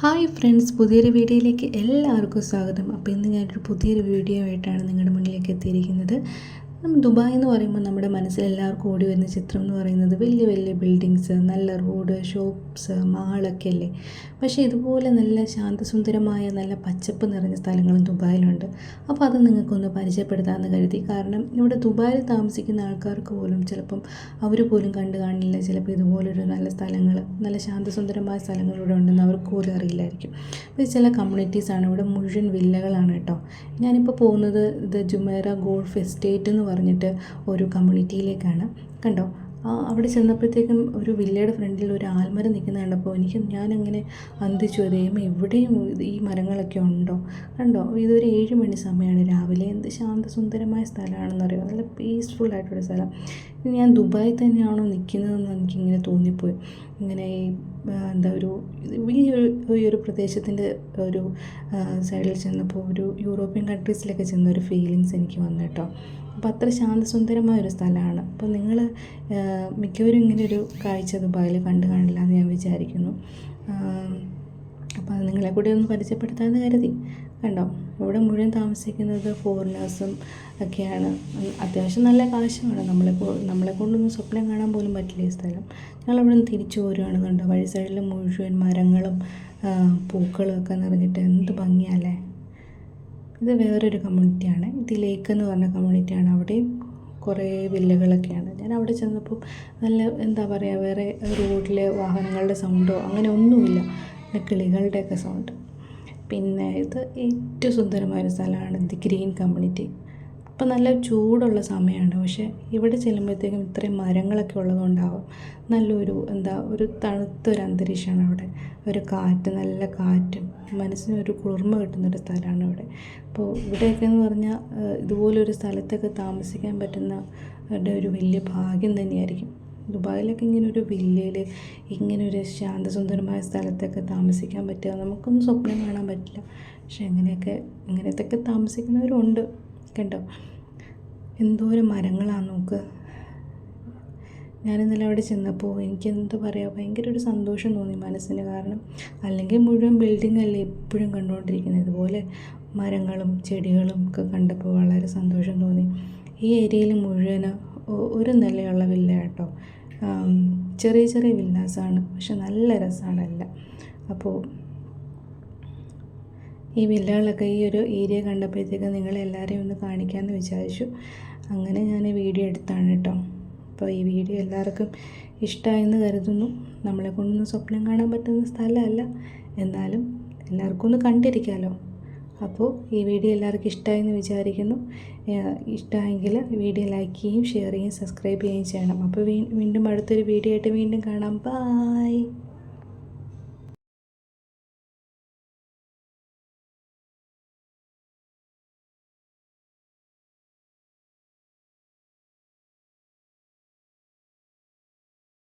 Hi friends പുതിയൊരു വീഡിയോയിലേക്ക് എല്ലാവർക്കും സ്വാഗതം. അപ്പോൾ ഇന്ന് ഞാനൊരു പുതിയൊരു വീഡിയോ ആയിട്ടാണ് നിങ്ങളുടെ മുന്നിലേക്ക് എത്തിയിരിക്കുന്നത്. നമ്മൾ ദുബായ് എന്ന് പറയുമ്പോൾ നമ്മുടെ മനസ്സിൽ എല്ലാവർക്കും ഓടി വരുന്ന ചിത്രം എന്ന് പറയുന്നത് വലിയ വലിയ ബിൽഡിങ്സ് നല്ല റോഡ് ഷോപ്സ് മാളൊക്കെ അല്ലേ? പക്ഷേ ഇതുപോലെ നല്ല ശാന്തസുന്ദരമായ നല്ല പച്ചപ്പ് നിറഞ്ഞ സ്ഥലങ്ങളും ദുബായിലുണ്ട്. അപ്പോൾ അത് നിങ്ങൾക്കൊന്ന് പരിചയപ്പെടുത്താമെന്ന് കരുതി. കാരണം ഇവിടെ ദുബായിൽ താമസിക്കുന്ന ആൾക്കാർക്ക് പോലും ചിലപ്പം അവർ പോലും കണ്ടു കാണില്ല. ചിലപ്പോൾ ഇതുപോലൊരു നല്ല സ്ഥലങ്ങൾ നല്ല ശാന്തസുന്ദരമായ സ്ഥലങ്ങൾ ഇവിടെ ഉണ്ടെന്ന് അവർക്ക് പോലും അറിയില്ലായിരിക്കും. ഇത് ചില കമ്മ്യൂണിറ്റീസാണ് ഇവിടെ മുഴുവൻ വില്ലകളാണ് കേട്ടോ. ഞാനിപ്പോൾ പോകുന്നത് ദ ജുമേറ ഗോൾഫ് എസ്റ്റേറ്റ് എന്ന് പറഞ്ഞിട്ട് ഒരു കമ്മ്യൂണിറ്റിയിലേക്കാണ് കണ്ടോ? അവിടെ ചെന്നപ്പോഴത്തേക്കും ഒരു വില്ലയുടെ ഫ്രണ്ടിൽ ഒരു ആൽമരം നിൽക്കുന്ന കണ്ടപ്പോൾ എനിക്ക് ഞാനങ്ങനെ അന്തിച്ചു. അതേമ എവിടെയും ഈ മരങ്ങളൊക്കെ ഉണ്ടോ? കണ്ടോ? ഇതൊരു ഏഴ് മണി സമയമാണ് രാവിലെ. എന്ത് ശാന്തസുന്ദരമായ സ്ഥലമാണെന്ന് അറിയാം നല്ല പീസ്ഫുൾ ആയിട്ടുള്ള സ്ഥലം. ഞാൻ ദുബായിൽ തന്നെയാണോ നിൽക്കുന്നതെന്ന് എനിക്കിങ്ങനെ തോന്നിപ്പോയി. ഇങ്ങനെ ഈ എന്താ ഒരു ഈ ഒരു ഈ ഒരു പ്രദേശത്തിന്റെ ഒരു സൈഡിൽ ചെന്നപ്പോൾ ഒരു യൂറോപ്യൻ കൺട്രീസിലൊക്കെ ചെന്ന ഒരു ഫീലിങ്സ് എനിക്ക് വന്നു കേട്ടോ. അപ്പോൾ അത്ര ശാന്തസുന്ദരമായ ഒരു സ്ഥലമാണ്. അപ്പോൾ നിങ്ങൾ മിക്കവരും ഇങ്ങനെ ഒരു കാഴ്ച ദുബായിൽ കണ്ടു കാണില്ല എന്ന് ഞാൻ വിചാരിക്കുന്നു. അപ്പോൾ അത് നിങ്ങളെ കൂടി ഒന്ന് പരിചയപ്പെടുത്താമെന്ന് കരുതി. കണ്ടോ? ഇവിടെ മുഴുവൻ താമസിക്കുന്നത് ഫോറിനേഴ്സും ഒക്കെയാണ്. അത്യാവശ്യം നല്ല കാശാണ്. നമ്മളെ നമ്മളെ കൊണ്ടൊന്നും സ്വപ്നം കാണാൻ പോലും പറ്റില്ല ഈ സ്ഥലം. ഞങ്ങളവിടെ നിന്ന് തിരിച്ചു പോരുവാണ് കണ്ടോ? വഴി സൈഡിൽ മുഴുവൻ മരങ്ങളും പൂക്കളും ഒക്കെ നിറഞ്ഞിട്ട് എന്ത് ഭംഗിയല്ലേ? ഇത് വേറൊരു കമ്മ്യൂണിറ്റിയാണ്. ഇത് ലേക്ക് എന്ന് പറഞ്ഞ കമ്മ്യൂണിറ്റിയാണ്. അവിടെയും കുറേ വില്ലകളൊക്കെയാണ്. ഞാൻ അവിടെ ചെന്നപ്പോൾ നല്ല എന്താ പറയുക വേറെ റോഡിലെ വാഹനങ്ങളുടെ സൗണ്ടോ അങ്ങനെ ഒന്നുമില്ല. പിന്നെ കിളികളുടെയൊക്കെ സൗണ്ട് പിന്നെ ഇത് ഏറ്റവും സുന്ദരമായൊരു സ്ഥലമാണ് ദി ഗ്രീൻ കമ്മ്യൂണിറ്റി. ഇപ്പം നല്ല ചൂടുള്ള സമയമാണ് പക്ഷേ ഇവിടെ ചെല്ലുമ്പോഴത്തേക്കും ഇത്രയും മരങ്ങളൊക്കെ ഉള്ളതുകൊണ്ടാവും നല്ലൊരു എന്താ ഒരു തണുത്തൊരു അന്തരീക്ഷമാണ് അവിടെ. ഒരു കാറ്റ് നല്ല കാറ്റും മനസ്സിന് ഒരു കുളിർമ കിട്ടുന്നൊരു സ്ഥലമാണ് ഇവിടെ. അപ്പോൾ ഇവിടെയൊക്കെ എന്ന് പറഞ്ഞാൽ ഇതുപോലൊരു സ്ഥലത്തൊക്കെ താമസിക്കാൻ പറ്റുന്ന ഒരു വലിയ ഭാഗ്യം തന്നെയായിരിക്കും. ദുബായിലൊക്കെ ഇങ്ങനെ ഒരു വില്ലയിൽ ഇങ്ങനെ ഒരു ശാന്തസുന്ദരമായ സ്ഥലത്തൊക്കെ താമസിക്കാൻ പറ്റുക. നമുക്കൊന്നും സ്വപ്നം കാണാൻ പറ്റില്ല. പക്ഷെ അങ്ങനെയൊക്കെ ഇങ്ങനത്തെയൊക്കെ താമസിക്കുന്നവരുണ്ട് കണ്ടോ? എന്തോരം മരങ്ങളാണ് നോക്ക്. ഞാൻ ഇന്നലെ അവിടെ ചെന്നപ്പോൾ എനിക്ക് എന്താ പറയുക ഭയങ്കര ഒരു സന്തോഷം തോന്നി മനസ്സിന് കാരണം അല്ലെങ്കിൽ മുഴുവൻ ബിൽഡിംഗ് അല്ലേ എപ്പോഴും കണ്ടുകൊണ്ടിരിക്കുന്നത് ഇതുപോലെ മരങ്ങളും ചെടികളും ഒക്കെ കണ്ടപ്പോൾ വളരെ സന്തോഷം തോന്നി. ഈ ഏരിയയിൽ മുഴുവൻ ഒരു നിലയുള്ള വില്ല കേട്ടോ. ചെറിയ ചെറിയ വില്ലാസാണ് പക്ഷെ നല്ല രസമാണ് എല്ലാം. അപ്പോൾ ഈ വില്ലകളൊക്കെ ഈ ഒരു ഏരിയ കണ്ടപ്പോഴത്തേക്ക് നിങ്ങളെല്ലാവരെയും ഒന്ന് കാണിക്കാമെന്ന് വിചാരിച്ചു. അങ്ങനെ ഞാൻ ഈ വീഡിയോ എടുത്താണ് കേട്ടോ. അപ്പോൾ ഈ വീഡിയോ എല്ലാവർക്കും ഇഷ്ടമായെന്ന് കരുതുന്നു. നമ്മളെ കൊണ്ടൊന്നും സ്വപ്നം കാണാൻ പറ്റുന്ന സ്ഥലമല്ല. എന്നാലും എല്ലാവർക്കും ഒന്ന് കണ്ടിരിക്കാമല്ലോ അപ്പോൾ ഈ വീഡിയോ എല്ലാവർക്കും ഇഷ്ടമായെന്ന് വിചാരിക്കുന്നു. ഇഷ്ടമായെങ്കിൽ വീഡിയോ ലൈക്ക് ചെയ്യുകയും ഷെയർ ചെയ്യുകയും സബ്സ്ക്രൈബ് ചെയ്യുകയും ചെയ്യണം. അപ്പോൾ വീണ്ടും അടുത്തൊരു വീഡിയോ ആയിട്ട് വീണ്ടും കാണാം. ബായ്